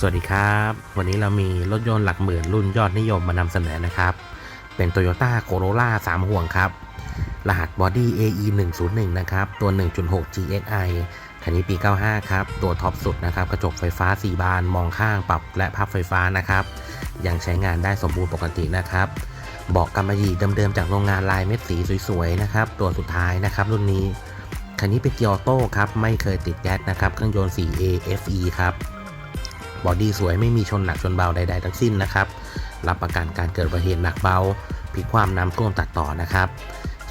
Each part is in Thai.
สวัสดีครับ วันนี้เรามีรถยนต์หลักหมื่นรุ่นยอดนิยมมานำเสนอนะครับ เป็น Toyota Corolla 3 ห่วงครับ รหัสบอดี้ AE 101นะครับ ตัว 1.6 GXI คันนี้ปี 95 ครับ ตัวท็อปสุดนะครับ กระจกไฟฟ้า 4 บาน มองข้างปรับและพับไฟฟ้านะครับ ยังใช้งานได้สมบูรณ์ปกตินะครับ เบาะกำมะหยี่เดิมๆจากโรงงานลายเม็ดสีสวยๆนะครับ ตัวสุดท้ายนะครับ รุ่นนี้ คันนี้เป็นเกียร์ออโต้ครับ ไม่เคยติดแก๊สนะครับ เครื่องยนต์ 4 AFE ครับ บอดี้สวยไม่มีชนหนักชนเบาใดๆทั้งสิ้นนะครับ รับประกันการเกิดอุบัติเหตุหนักเบาพลิกความน้ำท่วมตัดต่อนะครับ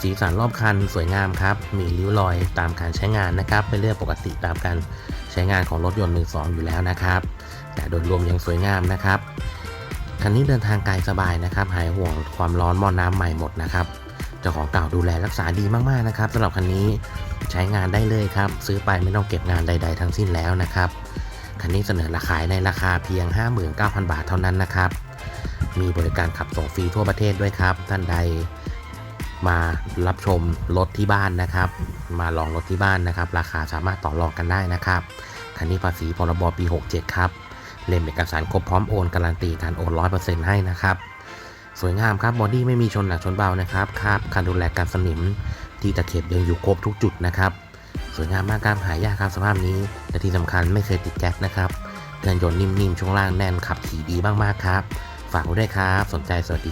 สีสันรอบคันสวยงามครับ มีริ้วรอยตามการใช้งานนะครับ เป็นเรื่องปกติตามการใช้งานของรถยนต์มือสองอยู่แล้วนะครับ แต่โดยรวมยังสวยงามนะครับคันนี้เดินทางไกลสบายนะครับ หายห่วงความร้อนหม้อน้ำใหม่หมดนะครับเจ้าของเก่าดูแลรักษาดีมากๆนะครับสำหรับคันนี้ใช้งานได้เลยครับ ซื้อไปไม่ต้องเก็บงานใด ๆ ทั้งสิ้นแล้วนะครับ คันนี้เสนอราคาในราคาเพียง 59,000 บาทเท่านั้นนะครับ มีบริการขับส่งฟรีทั่วประเทศด้วยครับ ท่านใดมารับชมรถที่บ้านนะครับ มาลองรถที่บ้านนะครับ ราคาสามารถต่อรองกันได้นะครับ คันนี้ภาษีพรบปี 67 ครับ เล่มเอกสารครบพร้อมโอนการันตีการโอน 100%ให้นะครับ สวยงามครับบอดี้ไม่มีชนหนักชนเบานะครับคราบการดูแลการสนิมที่ตะเข็บยังอยู่ครบทุกจุดนะครับ สวยงามมากครับหายากครับสภาพนี้ และที่สำคัญไม่เคยติดแก๊สนะครับเครื่องยนต์นิ่มๆช่วงล่างแน่นขับขี่ดีมากๆครับ ฝากไว้ด้วยครับ สนใจสวัสดี